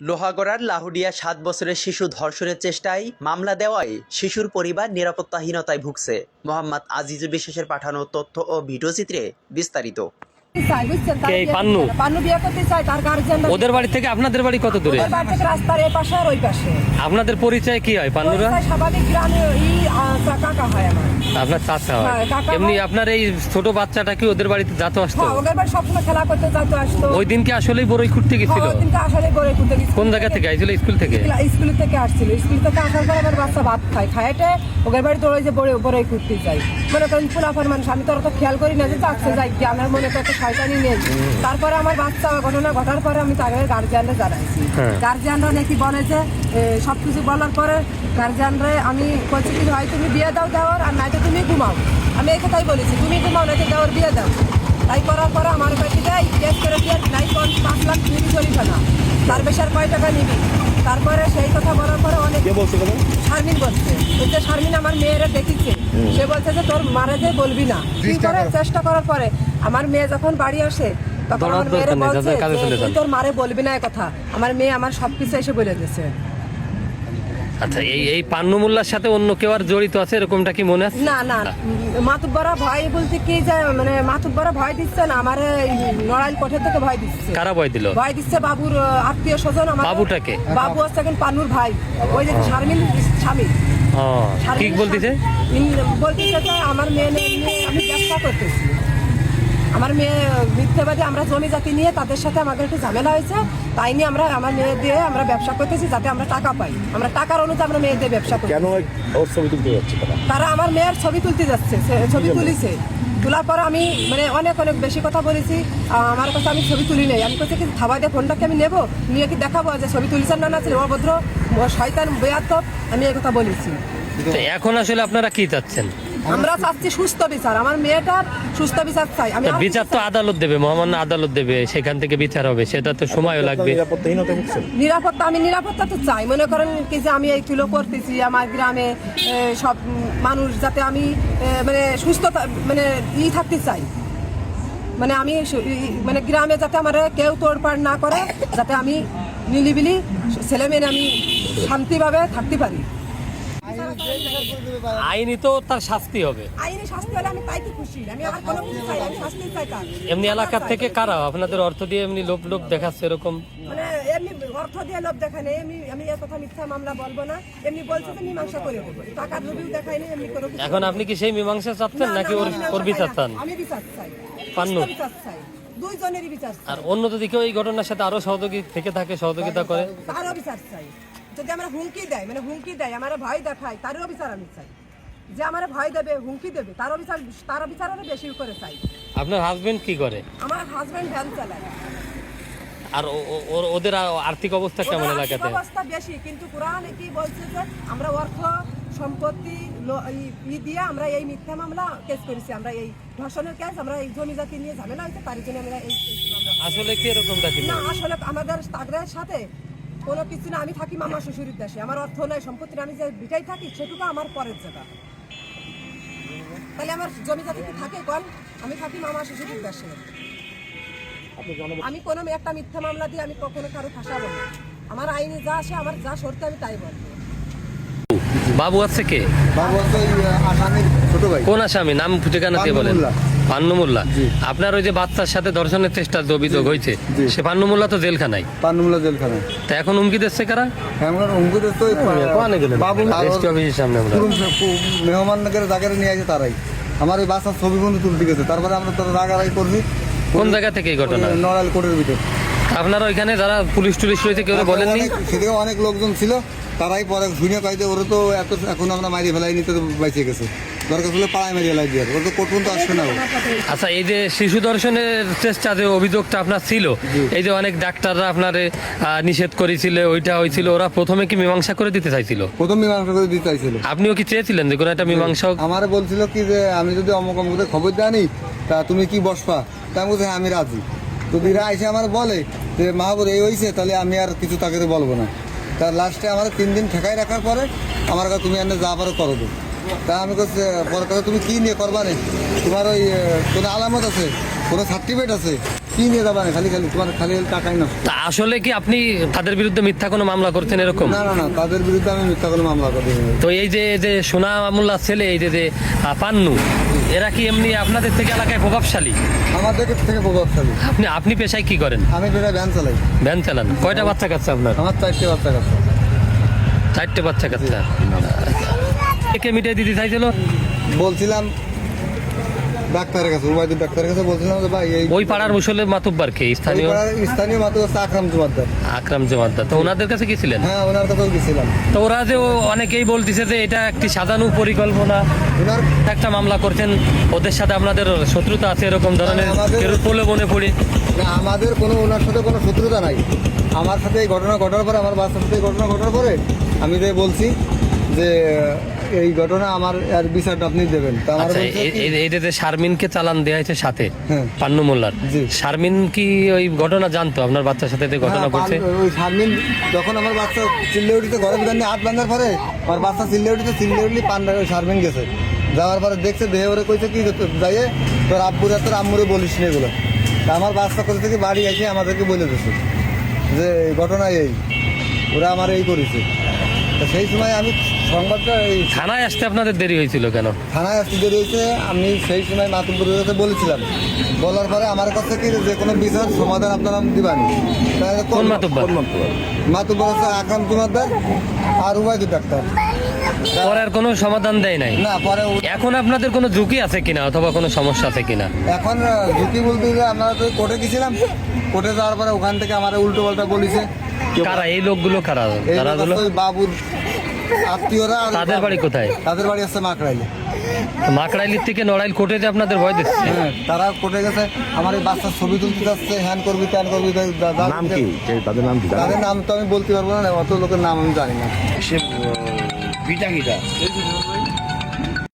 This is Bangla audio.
লোহাগড়ার লাহুডিয়া সাত বছরের শিশু ধর্ষণের চেষ্টায় মামলা দেওয়ায় শিশুর পরিবার নিরাপত্তাহীনতায় ভুগছে। মোহাম্মদ আজিজ বিশেষের পাঠানো তথ্য ও ভিডিওচিত্রে বিস্তারিত। পান্নু? পান্নু বিয়ে করতে তার ওদের বাড়ি থেকে আপনাদের বাড়ি কত দূরে? ওদের বাড়ি থেকে রাস্তার এ পাশে আর ওই পাশে। আপনাদের পরিচয় কি হয় পান্নুরা? স্বাভাবিক গ্রামে ই, কাকা হয় আমার। আপনার চাচা হয়। হ্যাঁ, এমনি আপনার এই ছোট বাচ্চাটা কি ওদের বাড়িতে যাতো আসতো? হ্যাঁ, ওদের বাড়ি সবসময় খেলা করতে যাইতো, আসতো। ওই দিন কি আসলেই বড়ই গেছিল হ্যাঁ, ওই আসলে গেছিল। কোন জায়গা থেকে? আইছিল স্কুল থেকে? স্কুল- থেকে আসছিল। স্কুল থেকে আসার পর আমার বাচ্চা ভাত খায়। খাইতে ওদের বাড়ি দৌড়ে যে বড়ে বড়ে ঘুরতে যাই। মনে করেন ফুলাফার মানুষ আমি তো অত খেয়াল করি না যে যাচ্ছে যাই কি আমার মনে তো শয়তানি নেই তারপরে আমার বাচ্চা ঘটনা ঘটার পরে আমি তাকে গার্জিয়ানরা জানাইছি। হ্যাঁ। গার্জিয়ানরা নাকি বলে যে সব কিছু বলার পরে গার্জিয়ানরা আমি বলছি কি হয় তুমি বিয়ে দাও দেওয়ার আর নয়তো তুমি ঘুমাও। আমি এই কথাই বলেছি তুমি ঘুমাও নয়তো দেওয়ার বিয়ে দাও। তাই করার পরে আমার কাছে দেয় কেস করে দিয়ে নাই পাঁচ লাখ নিবি চলিবে না। তার বেশি আর কয় টাকা নিবি? তারপরে সেই কথা বলার পরে অনেক শারমিন বলছে। বলছে শারমিন আমার মেয়েরা দেখিছে। সে বলছে যে তোর মারে যে বলবি না। কি করে চেষ্টা করার পরে আমার মেয়ে যখন বাড়ি আসে তখন আমার মেয়েরে বলছে তুই তোর মারে বলবি না কথা। আমার মেয়ে আমার সবকিছু এসে বলে দিয়েছে। আচ্ছা এই এই পান্নুমুল্লার সাথে অন্য কেউ আর জড়িত আছে এরকমটা কি মনে আছে? না না মাতুব্বরা ভয় বলতে কি যে মানে মাতুব্বরা ভয় দিচ্ছে না আমার নড়াইল কোঠে থেকে ভয় দিচ্ছে। কারা ভয় দিল? ভয় দিচ্ছে বাবুর আত্মীয় স্বজন আমার বাবুটাকে? বাবু হচ্ছে এখন পান্নুর ভাই। ওই যে শারমিন স্বামী। ঠিক বলতেছে? বলতেছে আমার মেয়ে আমি ব্যবসা করতেছি। আমার মেয়ে মিথ্যাবাদী আমরা জমি জাতি নিয়ে তাদের সাথে আমাদের একটু ঝামেলা হয়েছে। তাই নিয়ে আমরা আমার মেয়ে দিয়ে আমরা ব্যবসা করতেছি যাতে আমরা টাকা পাই। আমরা টাকার অনুযায়ী আমরা মেয়ে দিয়ে ব্যবসা করি কেন ওর ছবি তুলতে যাচ্ছে তারা? আমার মেয়ের ছবি তুলতে যাচ্ছে। সে- ছবি তুলিছে। তোলার পর আমি মানে অনেক অনেক বেশি কথা বলেছি। আমার কাছে আমি ছবি তুলি নাই। আমি কাছে কি থাবা দিয়ে ফোনটাকে আমি নেব? নিয়ে কি দেখাবো যে ছবি তুলিছেন না না ছিল অভদ্র ও শয়তান বেয়াত্তব আমি এই কথা বলেছি। এখন আসলে আপনারা কি চাচ্ছেন? আমরা চাচ্ছি সুস্থ বিচার। আমার মেয়েটার সুস্থ বিচার চাই। আমি বিচার তো আদালত দেবে মহামান্য আদালত দেবে সেখান থেকে বিচার হবে সেটা তো সময়ও লাগবে। নিরাপত্তা আমি নিরাপত্তা তো চাই। মনে করেন কি যে আমি এই তুলো করতেছি আমার গ্রামে সব মানুষ যাতে আমি মানে সুস্থ মানে ই থাকতে চাই। মানে আমি মানে গ্রামে যাতে আমার কেউ তোড়পাড় না করে যাতে আমি নিলিবিলি ছেলে মেয়ে আমি শান্তিভাবে থাকতে পারি। আইনি তো তার শাস্তি হবে। আইনি শাস্তি হলে আমি তাই কি খুশি? আমি আর কোনো কিছু চাই আমি শাস্তি চাই তার। এমনি এলাকার থেকে কারা? আপনাদের অর্থ দিয়ে এমনি লোভ লোভ দেখাচ্ছে এরকম? মানে এমনি অর্থ দিয়ে লোভ দেখায় এমনি আমি এ কথা মিথ্যা মামলা বলব না। এমনি বলছে যে মীমাংসা করে দেবো। টাকার লোভেও দেখায়নি এমনি কোনো এখন আপনি কি সেই মীমাংসা চাচ্ছেন নাকি ওর ওর বিচার চান? আমি বিচার চাই। পান্নু? বিচার চাই। দুইজনেরই বিচার আর অন্য যদি কেউ এই ঘটনার সাথে আরও সহযোগী থেকে থাকে সহযোগিতা করে? তারও বিচার চাই। যদি আমরা হুমকি দেয় মানে হুমকি দেয় আমার ভয় দেখায় তারও বিচার আমি চাই। যে আমার ভয় দেবে হুমকি দেবে তারও বিচার তারও বিচার আরও বেশি করে চাই। আপনার হাজবেন্ড কি করে? আমার হাজবেন্ড ভ্যান চালায়। আর ওদের আর্থিক অবস্থা কেমন এলাকাতে? অবস্থা বেশি কিন্তু কোরআন কি বলছে যে আমরা অর্থ সম্পত্তি ই- ই দিয়ে আমরা এই মিথ্যা মামলা কেস করেছি আমরা এই ধর্ষণের কেস আমরা এই জমি জাতি নিয়ে ঝামেলা হয়েছে তার জন্য আমরা এই আসলে কি এরকমটা না আসলে আমাদের তাদের সাথে কোনো কিছু না আমি থাকি মামা শ্বশুরের দেশে। আমার অর্থ নাই সম্পত্তি আমি যে বিটাই থাকি সেটুকু আমার পরের জায়গা। তাহলে আমার জমি জাতি কি থাকে কল আমি থাকি মামা শ্বশুরের দেশে। আমি কোনো একটা মিথ্যা মামলা দিয়ে আমি কখনো কারও ফাঁসাবো না। আমার আইনে যা আসে আমার যা সরতে আমি তাই বলব। বাবু আছে কে? বাবু হচ্ছে ওই আসামির ছোট ভাই। কোন আসামি? নাম ঠিকানা দিয়ে বলেন। পান্নু মোল্লা। পান্নু মোল্লা আপনার ওই যে বাচ্চার সাথে ধর্ষণের চেষ্টার যে অভিযোগ হয়েছে সে পান্নু মোল্লা তো জেলখানায়। পান্নুমুলা জেলখানায়। তা এখন হুমকি দিচ্ছে কারা? আর রেস্ট সামনে আমরা। মেহমাননগরের জায়গায় নিয়ে আসে তারাই। আমার ওই বাসার ছবি বন্ধু তুলতে গেছে। তারপরে আমরা তো রাগারাগি করছি। কোন জায়গা থেকে এই ঘটনা? নড়াইল কোর্টের ভিতর। আপনারা ওইখানে যারা পুলিশ টুলিশ রয়েছে কেউ বলেননি? সেদিকে অনেক লোকজন ছিল। তারাই পরে শুনে কয়েছে ওরা তো এত এখন আমরা মারি ফেলাইনি তো বেঁচে গেছে। দরকার ছিল পাড়ায় মারি ফেলাই দিয়ে ওরা তো কোর্ট পর্যন্ত আসবে না আচ্ছা এই যে শিশু দর্শনের চেষ্টা যে অভিযোগটা আপনার ছিল এই যে অনেক ডাক্তাররা আপনার নিষেধ করেছিল ওইটা হয়েছিল ওরা প্রথমে কি মীমাংসা করে দিতে চাইছিল? প্রথম মীমাংসা করে দিতে চাইছিল। আপনিও কি চেয়েছিলেন যে কোনো একটা মীমাংসা আমার বলছিল কি যে আমি যদি অমুক অমুক খবর দেয়নি তা তুমি কি বসবা? তা আমি হ্যাঁ আমি রাজি। তো দিরা এসে আমার বলে যে মাহবুর এই হয়েছে তাহলে আমি আর কিছু তাকে বলব না। তার লাস্টে আমার তিন দিন ঠেকাই রাখার পরে আমার কাছে তুমি এনে যা পারো করো তো তা আমি বলছি, পরে তুমি কি নিয়ে করবা নেই তোমার ওই কোনো আলামত আছে? সার্টিফিকেট আছে। কি নিয়ে যাবা না খালি খালি তোমার খালি টাকাই তা আসলে কি আপনি তাদের বিরুদ্ধে মিথ্যা কোনো মামলা করছেন এরকম? না না না তাদের বিরুদ্ধে আমি মিথ্যা কোনো মামলা তো এই যে যে সোনা ছেলে এই যে যে আহ, পান্নু এরা কি এমনি আপনাদের থেকে এলাকায় প্রভাবশালী? আমাদের থেকে প্রভাবশালী। আপনি আপনি পেশায় কি করেন? আমি ভ্যান চালাই। ভ্যান চালান। কয়টা বাচ্চা কাচ্চা আপনার? আমার চারটে বাচ্চা কাছে চারটে বাচ্চা কাচ্চা। একে মিটাই দিতে চাইছিল? বলছিলাম ডাক্তারের কাছে উবায়দুর ডাক্তারের কাছে বলছিলাম যে ভাই এই ওই পাড়ার মুসলে মাতুব্বার কে? স্থানীয়? স্থানীয় মাত্র হচ্ছে আকরাম জুমাদ্দার। আকরাম জমাদ্দার। তো ওনাদের কাছে গেছিলেন? হ্যাঁ ওনার কাছেও গেছিলাম। তো ওরা যে অনেকেই বলতেছে যে এটা একটি সাজানো পরিকল্পনা। ওনার একটা মামলা করছেন। ওদের সাথে আপনাদের শত্রুতা আছে এরকম ধরনের? পোলে বনে পড়ে। না আমাদের কোনো ওনার সাথে কোনো শত্রুতা নাই। আমার সাথে এই ঘটনা ঘটার পরে আমার বাচ্চার সাথে এই ঘটনা ঘটার পরে আমি যে বলছি যে এই ঘটনা আমার আর বিচারটা আপনি দেবেন। আচ্ছা এই শারমিনকে চালান দেওয়া হয়েছে সাথে হ্যাঁ। পান্নু মোল্লার। শারমিন কি ওই ঘটনা জানতো আপনার বাচ্চার সাথে যে ঘটনা হ্যাঁ, ঘটছে? ওই শারমিন যখন আমার বাচ্চা চিল্লে উঠিতে ঘরে ভিতর হাত বাঁধার পরে আমার বাচ্চা চিল্লে উঠিতে চিল্লে উঠলি পান্ডা শারমিন গেছে। যাওয়ার পরে দেখছে দেহে ওরে কইছে কি যাইয়ে তোর আব্বুরা তোর আম্মুরে বলিস নি এগুলো। তা আমার বাচ্চা কোথা থেকে বাড়ি এসে আমাদেরকে বলে দিছে যে ঘটনা এই ওরা আমার এই করেছে। তা সেই সময় আমি সংবাদটা এই থানায় আসতে আপনাদের দেরি হয়েছিল কেন? থানায় আসতে দেরি হয়েছে আমি সেই সময় মাতুব্বরের কাছে বলেছিলাম। বলার পরে আমার কাছে কি যে কোনো বিচার সমাধান আপনারা দিবানি। তাহলে কোন মাতুব্বর? মাতুব্বর? হচ্ছে আকরাম জুমাদ্দার আর উবায়দুর ডাক্তার। পরে আর কোনো সমাধান দেয় নাই? না পরে এখন আপনাদের কোনো ঝুঁকি আছে কিনা অথবা কোনো সমস্যা আছে কিনা? এখন ঝুঁকি বলতে গেলে আমরা তো কোর্টে গেছিলাম। কোর্টে যাওয়ার পরে ওখান থেকে আমার উল্টো পাল্টা বলেছে। কারা এই লোকগুলো কারা? তারা বাবুর আত্মীয়রা তাদের বাড়ি কোথায়? তাদের বাড়ি হচ্ছে মাকড়াইলে। মাকড়াইলির থেকে নড়াইল কোর্টে যে আপনাদের ভয় দিচ্ছে? হ্যাঁ তারা কোর্টে গেছে আমার এই বাচ্চার ছবি তুলতে যাচ্ছে হ্যান করবি ত্যান করবি নাম কি? যে তাদের নাম কি? তাদের নাম তো আমি বলতে পারব না অত লোকের নাম আমি জানি না। সে বিটা কিটা